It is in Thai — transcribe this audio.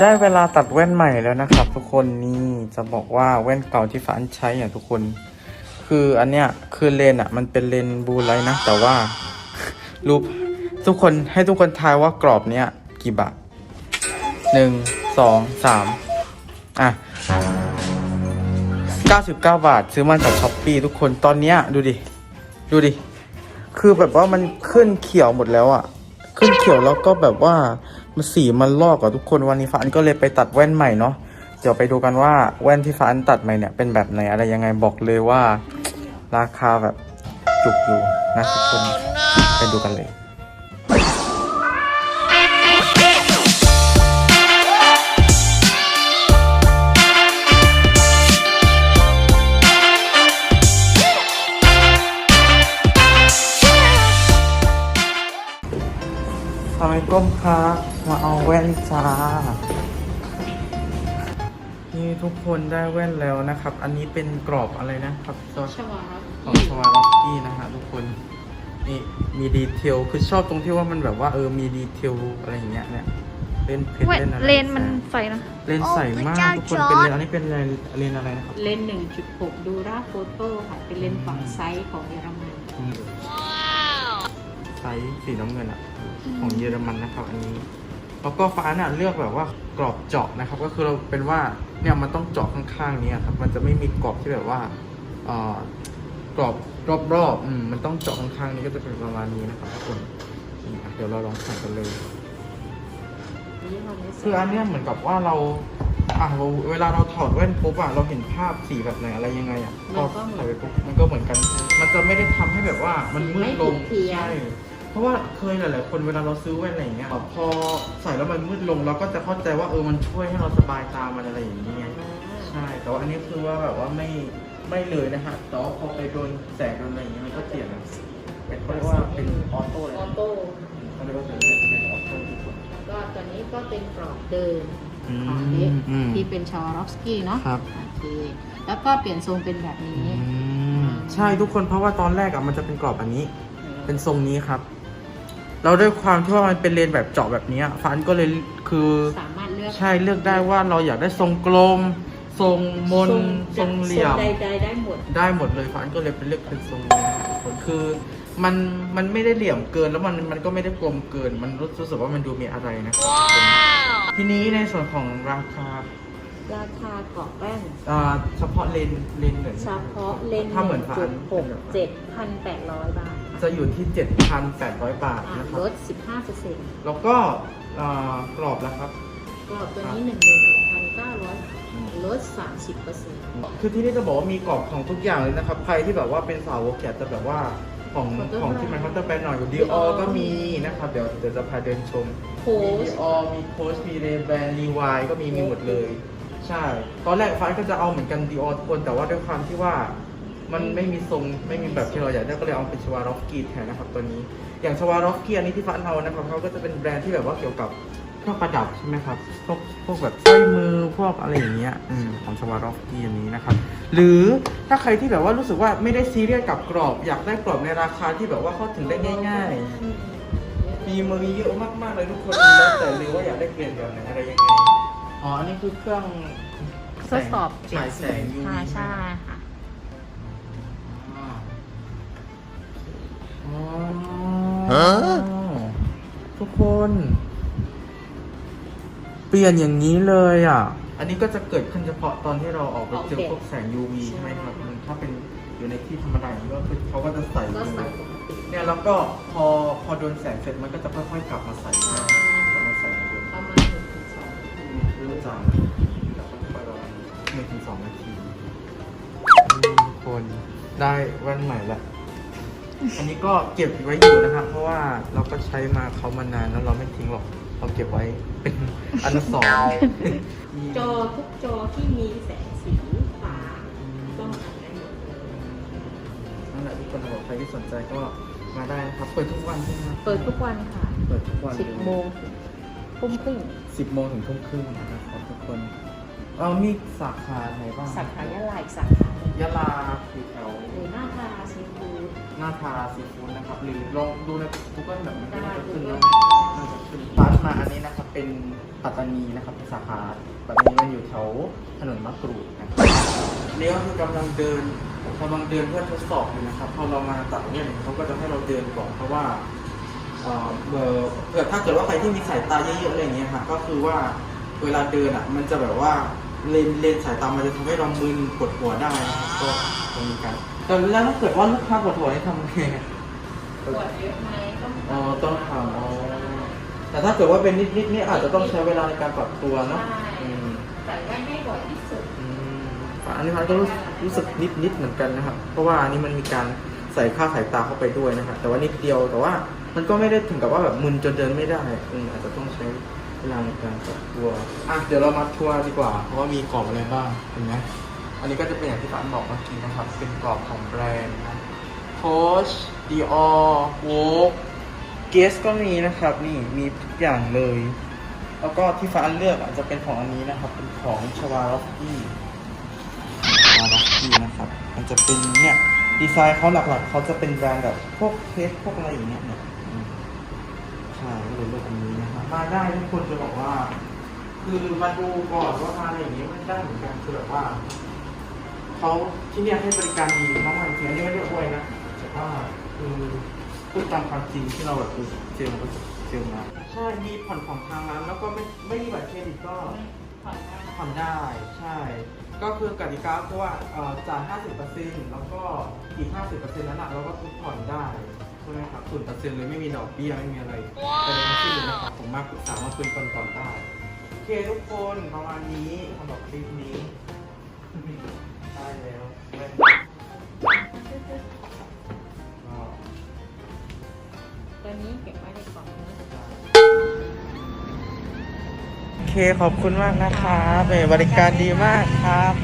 ได้เวลาตัดแว่นใหม่แล้วนะครับทุกคนนี่จะบอกว่าแว่นเก่าที่ฟ้าอันใช้อะทุกคน คืออันเนี้ยคือเลนอะ มันเป็นเลนบูไลนะ แต่ว่ารูปทุกคนให้ทุกคนทายว่ากรอบเนี้ยกี่บาทหนึ่งสองสามอะเก้าสิบเก้าบาท ซื้อมาจากช้อปปีทุกคนตอนเนี้ยดูดิ ดูดิ คือแบบว่ามันขึ้นเขียวหมดแล้วอะ่ะ ขึ้นเขียวแล้วก็แบบว่า มันสีมันลอกอะทุกคนวันนี้ฟ้าอันก็เลยไปตัดแว่นใหม่เนาะเดี๋ยวไปดูกันว่าแว่นที่ฟ้าอันตัดใหม่เนี่ยเป็นแบบไหนอะไรยังไงบอกเลยว่า ราคาแบบจุกอยู่นะทุกคนไปดูกันเลยทำไมก้มคะ มาเอาแว่นจ้า นี่ทุกคนได้แว่นแล้วนะครับ อันนี้เป็นกรอบอะไรนะครับซอสชวาร์ของชวาร็อกกี้นะฮะทุกคน นี่มีดีเทล คือชอบตรงที่ว่ามันแบบว่าเออ มีดีเทลอะไรอย่างเงี้ยเนี่ย เล่นเพชรเว้ยเล่นอะไรเลนมันใสนะ เลนใสมากทุกคน เป็นเลนอันนี้เป็นเลนเลนอะไรนะครับ เลนส์1.6 ดูราโฟโต้ค่ะ เป็นเลนส์ฝั่งไซส์ของเยอรมันอืมไซส์สีน้ำเงินอะ ของเยอรมันนะครับ อันนี้ แล้วก็ฟ้าเนี่ยเลือกแบบว่ากรอบเจาะนะครับ ก็คือเราเป็นว่าเนี่ยมันต้องเจาะข้างๆนี้ครับ มันจะไม่มีกรอบที่แบบว่าเอ่อกรอบรอบๆอืมมันต้องเจาะข้างๆนี้ก็จะเป็นประมาณนี้นะครับทุกคนนี่อะเดี๋ยวเราลองใส่กันเลยยี่ห้อนี้คืออันเนี้ยเหมือนกับว่าเราอะเราเวลาเราถอดแว่นปุ๊บอะเราเห็นภาพสีแบบไหนอะไรยังไงอะก็ใส่ไปปุ๊บมันก็เหมือนกัน มันจะไม่ได้ทำให้แบบว่ามันมืดลงใช่ เพราะว่าเคยหลายๆคนเวลาเราซื้อแว่นอะไรอย่างเงี้ยพอใส่แล้วมันมืดลงเราก็จะเข้าใจว่าเออมันช่วยให้เราสบายตามันอะไรอย่างเงี้ยใช่แต่ว่าอันนี้คือว่าแบบว่าไม่ไม่เลยนะฮะแต่ว่าพอไปโดนแสงโดนอะไรอย่างเงี้ยมันก็เปลี่ยนอะเป็นเขาเรียกว่าเป็นออโต้เลยออโต้เขาเรียกว่าเป็นเป็นออโต้ทุกคนก็ตัวนี้ก็เป็นกรอบเดิมอืของนี้มอืมที่เป็นชาวร็อกสกี้เนาะครับโอเคแล้วก็เปลี่ยนทรงเป็นแบบนี้ ใช่ทุกคนเพราะว่าตอนแรกอะมันจะเป็นกรอบอันนี้ เป็นทรงนี้ครับ เราด้วยความที่ว่ามันเป็นเลนแบบเจาะแบบนี้อะฟันก็เลยคือสามารถเลือกใช่เลือกได้ว่าเราอยากได้ทรงกลม ทรงมนทรงเหลี่ยมทรงใดๆได้หมด ได้หมดเลยฟันก็เลยเป็นเลือกเป็นทรงนี้นะครับทุกคนคือมันมันไม่ได้เหลี่ยมเกินแล้วมันมันก็ไม่ได้กลมเกิน มันรู้สึกว่ามันดูมีอะไรนะครับทีนี้ในส่วนของราคาราคากรอบแป้นอ่าเฉพาะเลนเลนเหมือนเฉพาะเลนส์ถ้าเหมือนฟัน1.6 7,800บาท จะอยู่ที่ 7,800 บาทอะนะครับลด15%แล้วก็อ่ากรอบแล้วครับ กรอบตัวนี้ 11,900ลด 30%คือที่นี่จะบอกว่ามีกรอบของทุกอย่างเลยนะครับ ใครที่แบบว่าเป็นสาวกอยากจะแบบว่าของ Counter ของที่มันคัตเตอร์แบรนด์หน่อยดีออ Dior ก็มีนะครับ เดี๋ยวเดี๋ยวจะพาเดินชม Coach มีดีออมีโค้ชมีเรแบรนด์รีวายก็มีมีหมดเลย ใช่ ตอนแรกฟ้าก็จะเอาเหมือนกันดีออทุกคนแต่ว่าด้วยความที่ว่า มันไม่มีทรงไม่มีแบบที่เราอยากได้ก็เลยเอาเป็นชวารอฟสกีแทนนะครับตัวนี้ อย่างชวารอฟสกีอันนี้ที่ฟ้าเอานะครับเขาก็จะเป็นแบรนด์ที่แบบว่าเกี่ยวกับพวกประดับใช่ไหมครับพวกพวกแบบสร้อยมือพวกอะไรอย่างเงี้ยอืมของชวารอฟสกี้อันนี้นะครับ หรือถ้าใครที่แบบว่ารู้สึกว่าไม่ได้ซีเรียสกับกรอบ อยากได้กรอบในราคาที่แบบว่าเข้าถึงได้ง่าย ๆ มีมือเยอะมากๆเลยทุกคนแล้วแต่เลยว่าอยากได้เกรดแบบไหนอะไรยังไงอ๋ออันนี้คือเครื่องทดสอบเปลี่ยฉานยสีแสง UV ใช่ใช่ไหม ค่ะอ๋อทุกคน เปลี่ยนอย่างนี้เลยอะ อันนี้ก็จะเกิดขึ้นเฉพาะตอนที่เราออกไปเจอพวกแสง UV ใช่ไหมครับมันถ้าเป็นอยู่ในที่ธรรมดาอย่างนี้ก็คือเขาก็จะใส่ก็ใส่เลยปกติเนี่ยแล้วก็พอพอโดนแสงเสร็จมันก็จะค่อยๆกลับมาใส่กลับมาใส่เหมือนเดิมประมาณหนึ่งถึงสองเริ่มจากแล้วก็ค่อยๆประมาณหนึ่งถึงสองนาทีคนได้แว่นใหม่ละ อันนี้ก็เก็บไว้อยู่นะครับเพราะว่าเราก็ใช้มาเขามานานแล้วเราไม่ทิ้งหรอกเราเก็บไว้เป็นอันละสองจอทุกจอที่มีแสงสีฟ้าต้องอ่านได้หมดเลยนั่นแหละทุกคนบอกใครที่สนใจก็มาได้นะครับเปิดทุกวันใช่ไหมครับเปิดทุกวันค่ะ เปิดทุกวัน10โมงถึงทุ่มครึ่งสิบโมงถึงทุ่มครึ่งนะครับทุกคนเออมีสาขาไหนบ้างสาขายะลาอีกสาขาหนึ่ง ยะลาอยู่แถวหรือหน้าทาซีฟู้ดหน้าทาซีฟู้ดนะครับหรือลองดูใน Google แบบนี้ก็ได้น่าจะขึ้น Google นะน่าจะขึ้นร้านมาอันนี้นะครับเป็นปัตตานีนะครับสาขาปัตตานีมันอยู่แถวถนนมะกรูดนะครับนี่ก็คือกำลังเดินกำลังเดินเพื่อทดสอบอยู่นะครับพอเรามาตัดเนี่ยเขาก็จะให้เราเดินก่อนเพราะว่าเอ่อเบอร์เกิดถ้าเกิดว่าใครที่มีสายตาเยอะๆอะไรอย่างเงี้ยค่ะก็คือว่าเวลาเดินอะมันจะแบบว่า เลนเลนสายตามันจะทำให้เรามึนปวดหัวได้นะครับก็ตรงนี้กันแต่แล้วถ้าเกิดว่าลูกค้าปวดหัวนี่ทำไงปวดเยอะไหมต้องอ๋อต้องทำอ๋อแต่ถ้าเกิดว่าเป็นนิดๆนี่อาจจะต้องใช้เวลาในการปรับตัวเนาะอืมแต่ไม่ไม่บ่อยที่สุดอืมอันนี้มันก็รู้รู้สึกนิดๆเหมือนกันนะครับเพราะว่าอันนี้มันมีการใส่ค่าสายตาเข้าไปด้วยนะครับแต่ว่านิดเดียวแต่ว่ามันก็ไม่ได้ถึงกับว่าแบบมึนจนเดินไม่ได้อืมอาจจะต้องใช้เวลาในการปรับตัวอะเดี๋ยวเรามาทัวร์ดีกว่าเพราะว่ามีกรอบอะไรบ้างเห็นไหมอันนี้ก็จะเป็นอย่างที่ฟ้านบอกเมื่อกี้นะครับ เป็นกรอบของแบรนด์นะโคชดีออโวกเกสก็มีนะครับ นี่มีทุกอย่างเลย แล้วก็ที่ฟ้าเลือกอาจจะเป็นของอันนี้นะครับ เป็นของชวารอฟกี้มาลักกี้นะครับมันจะเป็นเนี่ยดีไซน์เขาหลักๆเขาจะเป็นแบรนด์แบบพวกเพชรพวกอะไรอย่างเงี้ยเนี่ยอืมใช่ก็เลยเลือกอันนี้นะครับ มาได้ทุกคนจะบอกว่า คือมาดูก่อนว่ามาอะไรอย่างเงี้ยมันได้เหมือนกันคือแบบว่าเขาที่เนี่ยให้บริการดีมากๆจริงๆอันนี้ไม่ได้อวยนะแต่ว่าคือพูดตามความจริงที่เราแบบเจอมาเจอมาใช่มีผ่อนของทางร้านแล้วก็ไม่ไม่มีบัตรเครดิตก็ผ่อนได้ใช่ ก็คือกติกาคือว่าเอ่อจ่าย 50%แล้วก็อีก 50%นั้นอะเราก็คือผ่อนได้ ใช่ไหมครับศูนย์เปอร์เซ็นต์เลยไม่มีดอกเบี้ยไม่มีอะไรแต่ในทั้งสิ้นเลยนะครับผมมาปรึกษามาคุยกันก่อนได้โอเคทุกคนประมาณนี้สำหรับคลิปนี้ได้แล้วก็ตัวนี้เก็บไว้ในกล่องนี้ โอเคขอบคุณมากนะครับเอ่อบริการดีมากครับ